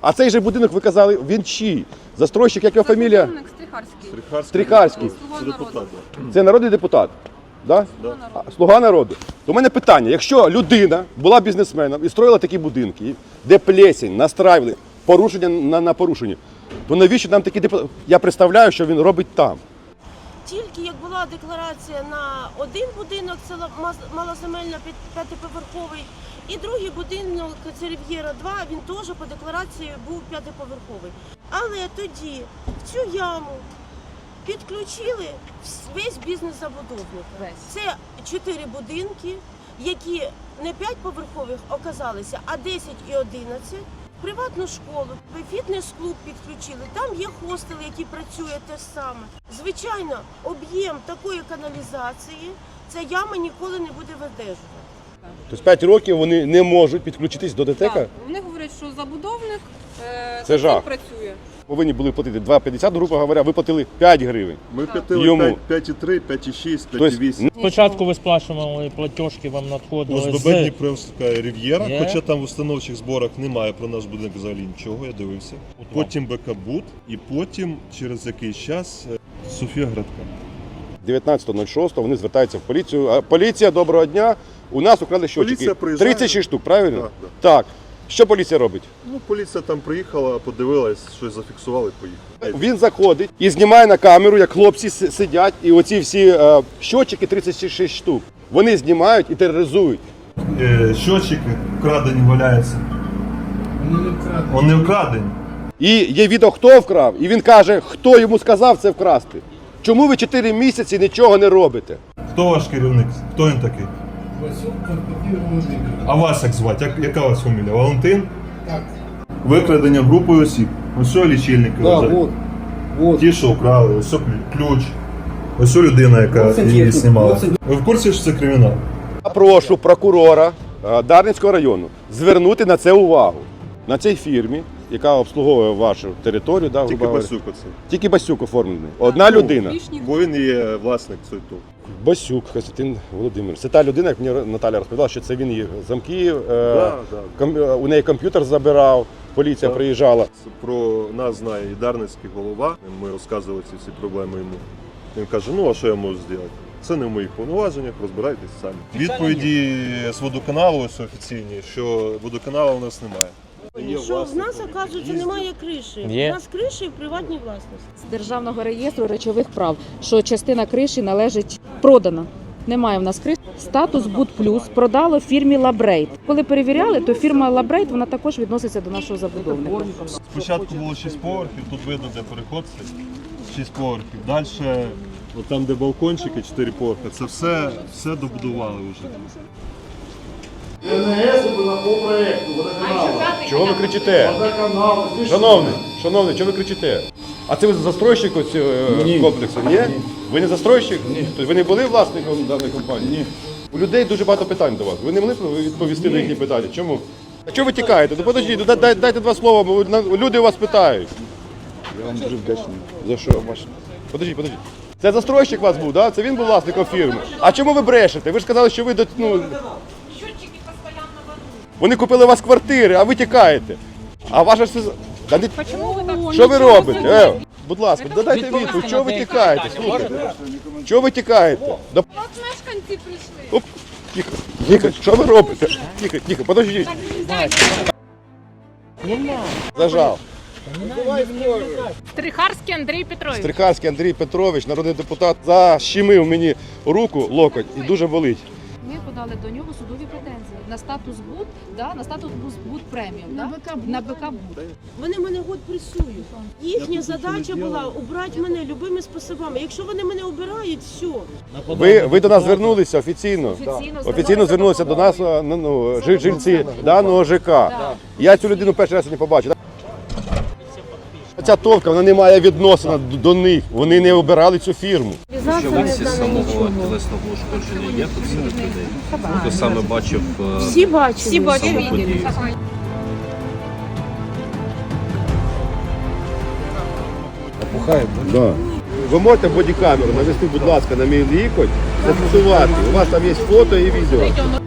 А цей же будинок ви казали, він чий? Застройщик, як його фамілія? Забудовник Стрихарський. Стрихарський. Слуга народу. Це народний депутат. Да? А, Слуга народу. То в мене питання: якщо людина була бізнесменом і строїла такі будинки, де плесень, настраювали, порушення на, на порушенні, то навіщо нам такі депутати? Я представляю, що він робить там. Тільки як була декларація на один будинок, це малоземельна п'ятиповерховий, і другий будинок це Рів'єра 2, він теж по декларації був п'ятиповерховий. Але тоді в цю яму підключили весь бізнес забудовника. Це чотири будинки, які не п'ятиповерхових оказалися, а 10 і 11. Приватну школу, фітнес-клуб підключили. Там є хостел, який працює те ж саме. Звичайно, об'єм такої каналізації ця яма ніколи не буде видержувати. Тобто 5 років вони не можуть підключитись до ДТЕКа? Так, вони говорять, що забудовник е, Це жах. працює. Повинні були платити 2,50, грубо говоря, ви платили 5 гривень. Ми платили Йому. 5,3, 5,6, Тобто, 5,8. Спочатку ви сплачували платіжки, вам надходили ОСББ з Дніпровська Рів'єра, Є. хоча там в установчих зборах немає про наш будинок взагалі нічого, я дивився. Потім БКБУД і потім через якийсь час е, Софія Градка. 19.06 вони звертаються в поліцію. А, Поліція, доброго дня. У нас украли щотчики. Поліція приїжджає. 36 штук, правильно? Так, так. Так. Що поліція робить? Ну, поліція там приїхала, подивилась, щось зафіксували, поїхали. Він заходить і знімає на камеру, як хлопці с- сидять, і оці всі е, щотчики 36 штук. Вони знімають і тероризують. Е, щотчики вкрадені валяються. Вони не вкрадені. І є відео, хто вкрав, і він каже, хто йому сказав це вкрасти. Чому ви 4 місяці нічого не робите? Хто ваш керівник? Хто він такий? А вас як звати? Як, яка у вас фамілія? Валентин? Так. Викрадення групою осіб. Ось що лічильники Да, лежать. вот, вот. Ті, що вкрали, ось що клю- ключ. Ось що людина, яка її знімала. Ви в курсі, що це кримінал? Я прошу прокурора е, Дарницького району звернути на це увагу. На цій фірмі, яка обслуговує вашу територію, да, Тільки грубо говоря. Басюк оце. Тільки Басюк оформлений. Одна людина. Бо він є власник ту. Басюк Костянтин Володимир. Це та людина, як мені Наталя розповідала, що це він її замки, е, ком- е, у неї комп'ютер забирав, поліція Да. приїжджала. Про нас знає і Дарницький голова. Ми розказували ці всі проблеми йому. Він каже: ну а що я можу зробити? Це не в моїх повноваженнях, розбирайтесь самі. Відповіді з водоканалу ось офіційні, що водоканалу у нас немає. Що в нас, оказується, немає криші. Є. У нас криші в приватній власності. з державного реєстру речових прав, що частина криші належить продана. Немає в нас криш. Статус Буд Плюс продало фірмі Лабрейт. Коли перевіряли, то фірма Лабрейт вона також відноситься до нашого забудовника. Спочатку було 6 поверхів, тут видно, де переход стоїть. 6 поверхів. Далі, от там, де балкончики, 4 поверхи, це все, все добудували вже. Чого ви кричите? Шановний, шановний, чого ви кричите? А це ви застройщик цього е, комплексу? Ні? Ви не застройщик? Ні. Тобто ви не були власником даної компанії? Ні. У людей дуже багато питань до вас. Ви не могли б відповісти на їхні питання? Чому? А чого ви тікаєте? Ну подождіть, ну, дай- дайте два слова, бо люди у вас питають. Я вам дуже вдячний. За що? Подождіть, подождіть. Це застройщик у вас був, да? Це він був власником фірми. А чому ви брешете? Ви ж сказали, що ви до- ну, Вони купили у вас квартири, а ви тікаєте. А ваша ж це... Та не- Що ви робите? Е, будь ласка, додайте відповідь, чого ви тікаєте? Слухайте. Чого ви тікаєте? Да... От мешканці прийшли. Оп, тихо, тихо, що ви робите? Тихо, тихо, подождіть. Зажав. Стрихарський Андрій Петрович. Стрихарський Андрій Петрович, народний депутат, защемив мені руку, локоть і дуже болить. Ми подали до нього судові претензії на статус БУД, да, на статус БУД преміум, да, на БК БУД. Вони мене год пресують. Їхня задача була убрати мене любими способами. Якщо вони мене обирають, все. Ви, ви до нас звернулися офіційно? Офіційно, Офіційно звернулися до нас ну, ну, жильці даного ЖК. Я цю людину перший раз не побачив. Ця товка вона не має відносина до- до них. Вони не обирали цю фірму. Що в місці самого тілесного ушкодження є тут серед людей? Хто саме бачив е, Всі бачили. Всі бачили. саму подію? Да. Ви можете бодікамеру навести, будь ласка, на мій лікоть, зафіксувати. У вас там є фото і відео.